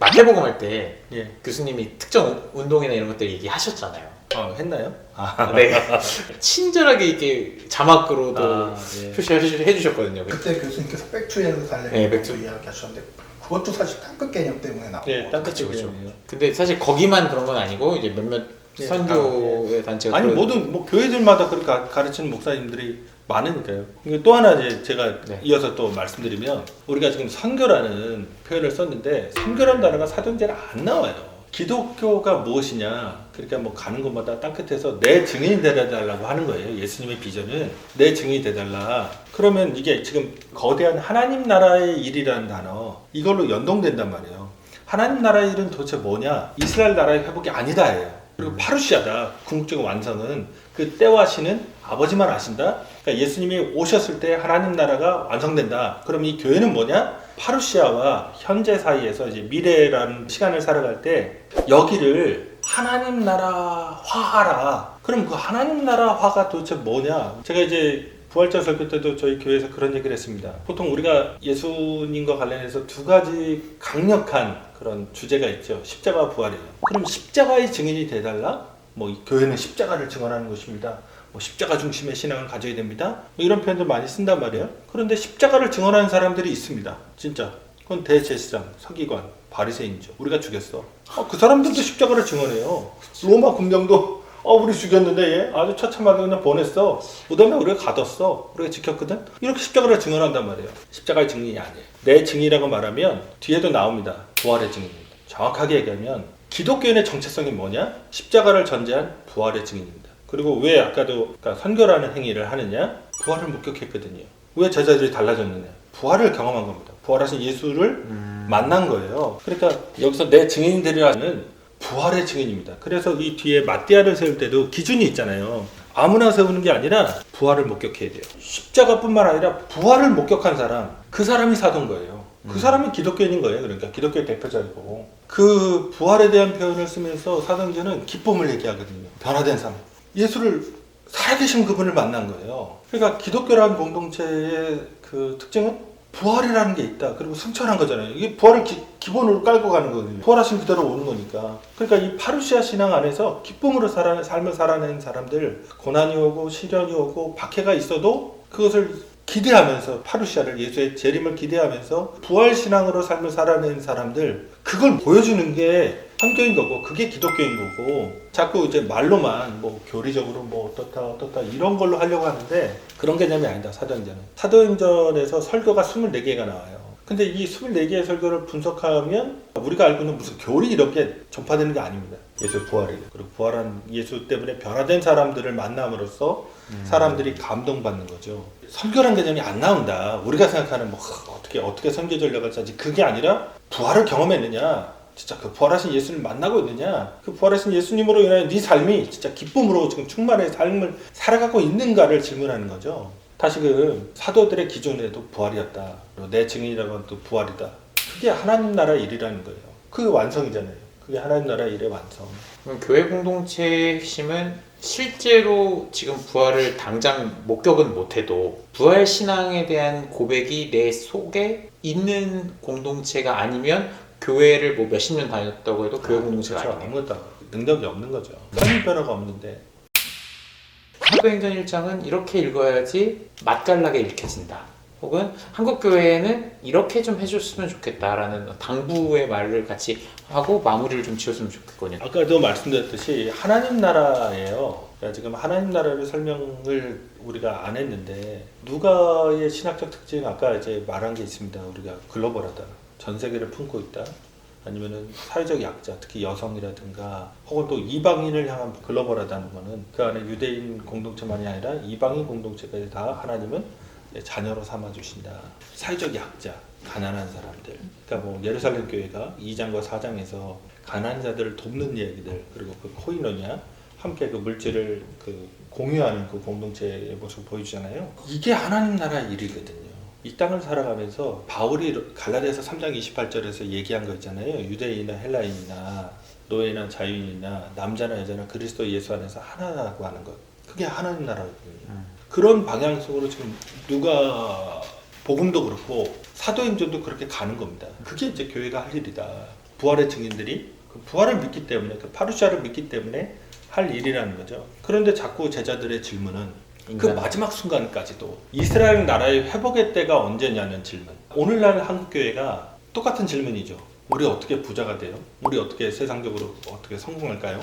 마태복음 할 때 예. 교수님이 특정 운동이나 이런 것들 얘기하셨잖아요. 어, 했나요? 아, 네. 친절하게 이렇게 자막으로도 아, 예. 표시해 주- 해주셨거든요. 그때 교수님께서 백투에서 달래는 네, 백투. 이야기하셨는데 그것도 사실 땅끝 개념 때문에 나온 예, 거 땅끝 그쵸, 그쵸. 개념이에요. 근데 사실 거기만 그런 건 아니고 이제 몇몇 예, 선교의 단체가 아니 그런- 모든 뭐 교회들마다 그렇게 가- 가르치는 목사님들이 많으니까요. 이게 또 하나 이제 제가 네. 이어서 또 말씀드리면 우리가 지금 선교라는 표현을 썼는데 선교라는 단어가 사도행전에 안 나와요. 기독교가 무엇이냐? 그러니까 뭐 가는 곳마다 땅끝에서 내 증인이 되달라고 하는 거예요. 예수님의 비전은 내 증인이 되달라. 그러면 이게 지금 거대한 하나님 나라의 일이라는 단어 이걸로 연동된단 말이에요. 하나님 나라의 일은 도대체 뭐냐? 이스라엘 나라의 회복이 아니다예요. 그리고 파루시아다. 궁극적인 완성은 그 때와 시는 아버지만 아신다. 그러니까 예수님이 오셨을 때 하나님 나라가 완성된다. 그럼 이 교회는 뭐냐? 파루시아와 현재 사이에서 이제 미래라는 시간을 살아갈 때 여기를 하나님 나라화하라. 그럼 그 하나님 나라화가 도대체 뭐냐? 제가 이제 부활절 설교 때도 저희 교회에서 그런 얘기를 했습니다. 보통 우리가 예수님과 관련해서 두 가지 강력한 그런 주제가 있죠. 십자가 부활이에요. 그럼 십자가의 증인이 돼달라? 뭐이 교회는 십자가를 증언하는 것입니다. 뭐 십자가 중심의 신앙을 가져야 됩니다. 뭐 이런 표현들 많이 쓴단 말이에요. 그런데 십자가를 증언하는 사람들이 있습니다. 진짜. 그건 대제사장, 서기관, 바리새인이죠. 우리가 죽였어. 어, 그 사람들도 십자가를 증언해요. 로마 군병도 어 우리 죽였는데 얘 아주 처참하게 그냥 보냈어. 그다음에 우리가 가뒀어. 우리가 지켰거든. 이렇게 십자가를 증언한단 말이에요. 십자가의 증인이 아니에요. 내 증인이라고 말하면 뒤에도 나옵니다. 부활의 증인입니다. 정확하게 얘기하면 기독교인의 정체성이 뭐냐? 십자가를 전제한 부활의 증인입니다. 그리고 왜 아까도 그러니까 선교라는 행위를 하느냐? 부활을 목격했거든요. 왜 제자들이 달라졌느냐? 부활을 경험한 겁니다. 부활하신 예수를 음. 만난 거예요. 그러니까 여기서 내 증인이 되리라는 부활의 증인입니다. 그래서 이 뒤에 마띠아를 세울 때도 기준이 있잖아요. 아무나 세우는 게 아니라 부활을 목격해야 돼요. 십자가뿐만 아니라 부활을 목격한 사람, 그 사람이 사도인 거예요. 그 사람이 기독교인인 거예요. 그러니까 기독교의 대표자이고 그 부활에 대한 표현을 쓰면서 사도행전은 기쁨을 얘기하거든요. 변화된 삶. 예수를 살아계신 그분을 만난 거예요. 그러니까 기독교라는 공동체의 그 특징은 부활이라는 게 있다. 그리고 승천한 거잖아요. 이게 부활을 기, 기본으로 깔고 가는 거거든요. 부활하신 그대로 오는 거니까. 그러니까 이 파루시아 신앙 안에서 기쁨으로 살아, 삶을 살아낸 사람들, 고난이 오고 시련이 오고 박해가 있어도 그것을 기대하면서 파루시아를 예수의 재림을 기대하면서 부활 신앙으로 삶을 살아낸 사람들 그걸 보여주는 게 선교인 거고 그게 기독교인 거고 자꾸 이제 말로만 뭐 교리적으로 뭐 어떻다 어떻다 이런 걸로 하려고 하는데 그런 개념이 아니다 사도행전은. 사도행전에서 설교가 24개가 나와요. 근데 이 24개의 설교를 분석하면 우리가 알고 있는 무슨 교리 이렇게 전파되는 게 아닙니다. 예수의 부활이에요 그리고 부활한 예수 때문에 변화된 사람들을 만남으로써 사람들이 감동받는 거죠. 선교란 개념이 안 나온다. 우리가 생각하는 뭐 하, 어떻게 어떻게 선교 전략을 짜지? 그게 아니라 부활을 경험했느냐 진짜 그 부활하신 예수를 만나고 있느냐? 그 부활하신 예수님으로 인하여 네 삶이 진짜 기쁨으로 지금 충만의 삶을 살아가고 있는가를 질문하는 거죠. 다시금 사도들의 기준에도 부활이었다. 내 증인이라고 하면 또 부활이다. 그게 하나님 나라 일이라는 거예요. 그게 완성이잖아요. 그게 하나님 나라 일의 완성. 그럼 교회 공동체의 핵심은 실제로 지금 부활을 당장 목격은 못해도 부활 신앙에 대한 고백이 내 속에 있는 공동체가 아니면 교회를 뭐 몇십 년 다녔다고 해도 교회 공동체가 그렇죠. 아니에요. 아무것도 능력이 없는 거죠. 삶의 변화가 없는데 사도행전 1장은 이렇게 읽어야지 맛깔나게 읽혀진다. 혹은 한국 교회에는 이렇게 좀 해줬으면 좋겠다라는 당부의 말을 같이 하고 마무리를 좀 지었으면 좋겠거든요. 아까도 말씀드렸듯이 하나님 나라예요. 그러니까 지금 하나님 나라를 설명을 우리가 안 했는데 누가의 신학적 특징 아까 이제 말한 게 있습니다. 우리가 글로벌하다, 전 세계를 품고 있다. 아니면은 사회적 약자, 특히 여성이라든가 혹은 또 이방인을 향한 글로벌하다는 거는 그 안에 유대인 공동체만이 아니라 이방인 공동체까지 다 하나님은 자녀로 삼아 주신다. 사회적 약자, 가난한 사람들. 그러니까 뭐 예루살렘 교회가 2장과 4장에서 가난한 자들을 돕는 얘기들 그리고 그 코이노냐 함께 그 물질을 그 공유하는 그 공동체의 모습을 보여주잖아요. 이게 하나님 나라 일이거든요. 이 땅을 살아가면서 바울이 갈라디아서 3장 28절에서 얘기한 거 있잖아요. 유대인이나 헬라인이나 노예나 자유인이나 남자나 여자나 그리스도 예수 안에서 하나라고 하는 것. 그게 하나님 나라거든요. 그런 방향 속으로 지금 누가 복음도 그렇고 사도행전도 그렇게 가는 겁니다. 그게 이제 교회가 할 일이다. 부활의 증인들이 그 부활을 믿기 때문에 그 파루시아를 믿기 때문에 할 일이라는 거죠. 그런데 자꾸 제자들의 질문은 그 인간. 마지막 순간까지도 이스라엘 나라의 회복의 때가 언제냐는 질문. 오늘날 한국 교회가 똑같은 질문이죠. 우리 어떻게 부자가 돼요? 우리 어떻게 세상적으로 어떻게 성공할까요?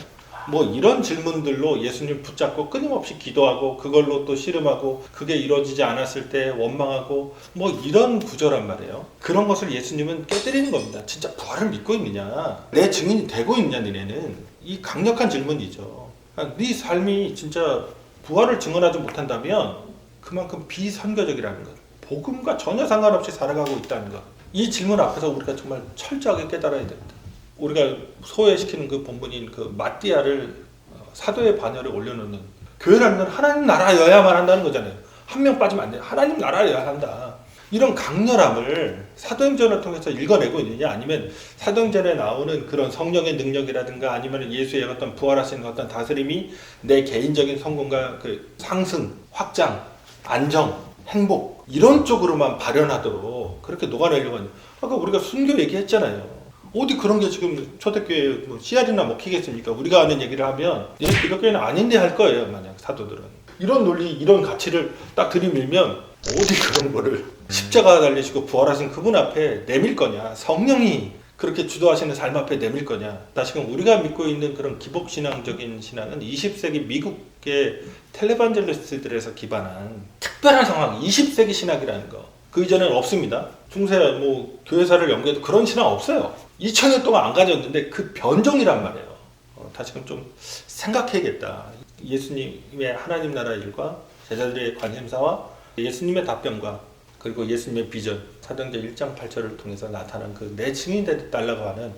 뭐 이런 질문들로 예수님 붙잡고 끊임없이 기도하고 그걸로 또 씨름하고 그게 이루어지지 않았을 때 원망하고 뭐 이런 구조란 말이에요. 그런 것을 예수님은 깨뜨리는 겁니다. 진짜 부활을 믿고 있느냐? 내 증인이 되고 있냐 너네는? 이 강력한 질문이죠. 아, 네 삶이 진짜 부활을 증언하지 못한다면 그만큼 비선교적이라는 것. 복음과 전혀 상관없이 살아가고 있다는 것. 이 질문 앞에서 우리가 정말 철저하게 깨달아야 됩니다. 우리가 소외시키는 그 본분인 그 마띠아를 어, 사도의 반열에 올려놓는 교회라는 건 하나님 나라여야만 한다는 거잖아요. 한 명 빠지면 안 돼. 하나님 나라여야 한다. 이런 강렬함을 사도행전을 통해서 읽어내고 있느냐 아니면 사도행전에 나오는 그런 성령의 능력이라든가 아니면 예수의 어떤 부활하시는 어떤 다스림이 내 개인적인 성공과 그 상승, 확장, 안정, 행복 이런 쪽으로만 발현하도록 그렇게 녹아내려고 하는 아까 우리가 순교 얘기했잖아요. 어디 그런 게 지금 초대교회 뭐 씨알이나 먹히겠습니까? 우리가 아는 얘기를 하면 얘네 기독교회는 아닌데 할 거예요, 만약 사도들은. 이런 논리, 이런 가치를 딱 들이밀면 어디 그런 거를 십자가 달리시고 부활하신 그분 앞에 내밀 거냐? 성령이 그렇게 주도하시는 삶 앞에 내밀 거냐? 다시금 우리가 믿고 있는 그런 기복 신앙적인 신앙은 20세기 미국의 텔레반젤리스트들에서 기반한 특별한 상황, 20세기 신학이라는 거. 그 이전에는 없습니다. 중세 뭐 교회사를 연구해도 그런 신앙 없어요. 2000년 동안 안 가졌는데 그 변종이란 말이에요. 어, 다시금 좀 생각해야겠다. 예수님의 하나님 나라 일과 제자들의 관심사와 예수님의 답변과 그리고 예수님의 비전 사도행전 1장 8절을 통해서 나타난 그 내 증인이 달라고 하는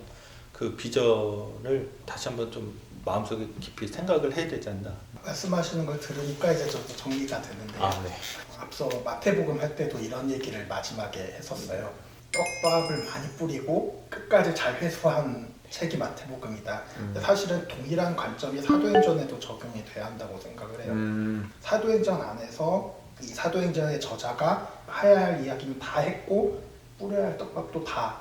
그 비전을 다시 한번 좀 마음속에 깊이 생각을 해야 되지 않나. 말씀하시는 걸 들으니까 이제 저도 정리가 되는데 아, 네. 앞서 마태복음 할 때도 이런 얘기를 마지막에 했었어요. 떡밥을 많이 뿌리고 끝까지 잘 회수한 책이 마태복음이다. 근데 사실은 동일한 관점이 사도행전에도 적용이 돼야 한다고 생각을 해요. 음, 사도행전 안에서 이 사도행전의 저자가 해야 할 이야기는 다 했고 뿌려야 할 떡밥도 다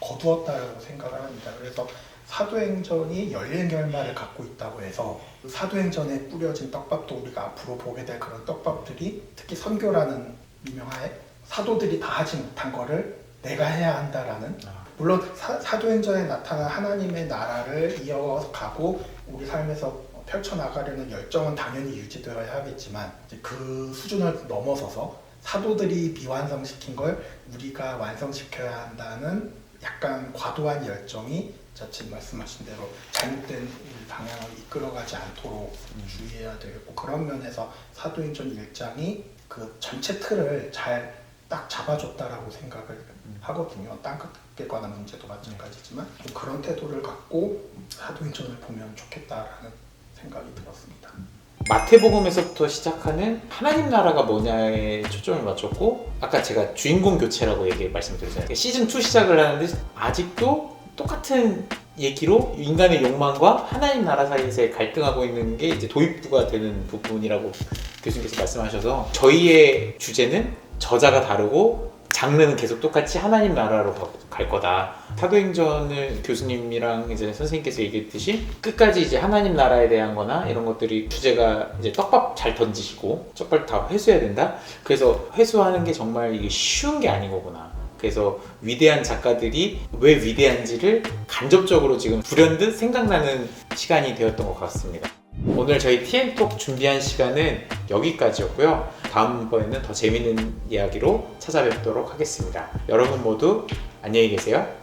거두었다고 생각을 합니다. 그래서 사도행전이 열린 결말을 갖고 있다고 해서 그 사도행전에 뿌려진 떡밥도 우리가 앞으로 보게 될 그런 떡밥들이 특히 선교라는 유명하에 사도들이 다 하지 못한 거를 내가 해야 한다라는 물론 사, 사도행전에 나타난 하나님의 나라를 이어가고 우리 삶에서 펼쳐나가려는 열정은 당연히 유지되어야 하겠지만 그 수준을 넘어서서 사도들이 미완성시킨 걸 우리가 완성시켜야 한다는 약간 과도한 열정이 자칫 말씀하신 대로 잘못된 방향을 이끌어가지 않도록 주의해야 되겠고 그런 면에서 사도행전 1장이 그 전체 틀을 잘 딱 잡아줬다라고 생각을 하거든요. 땅끝에 관한 문제도 마찬가지지만. 좀 그런 태도를 갖고 사도행전을 보면 좋겠다라는 생각이 들었습니다. 마태복음에서부터 시작하는 하나님 나라가 뭐냐에 초점을 맞췄고 아까 제가 주인공 교체라고 얘기 말씀드렸잖아요. 시즌 2 시작을 하는데 아직도 똑같은 얘기로 인간의 욕망과 하나님 나라 사이에서 갈등하고 있는 게 이제 도입부가 되는 부분이라고 교수님께서 말씀하셔서 저희의 주제는 저자가 다르고 장르는 계속 똑같이 하나님 나라로 가- 갈 거다. 사도행전을 교수님이랑 이제 선생님께서 얘기했듯이 끝까지 이제 하나님 나라에 대한 거나 이런 것들이 주제가 이제 떡밥 잘 던지시고 떡밥 다 회수해야 된다. 그래서 회수하는 게 정말 이게 쉬운 게 아닌 거구나. 그래서 위대한 작가들이 왜 위대한지를 간접적으로 지금 불현듯 생각나는 시간이 되었던 것 같습니다. 오늘 저희 TN톡 준비한 시간은 여기까지였고요. 다음번에는 더 재밌는 이야기로 찾아뵙도록 하겠습니다. 여러분 모두 안녕히 계세요.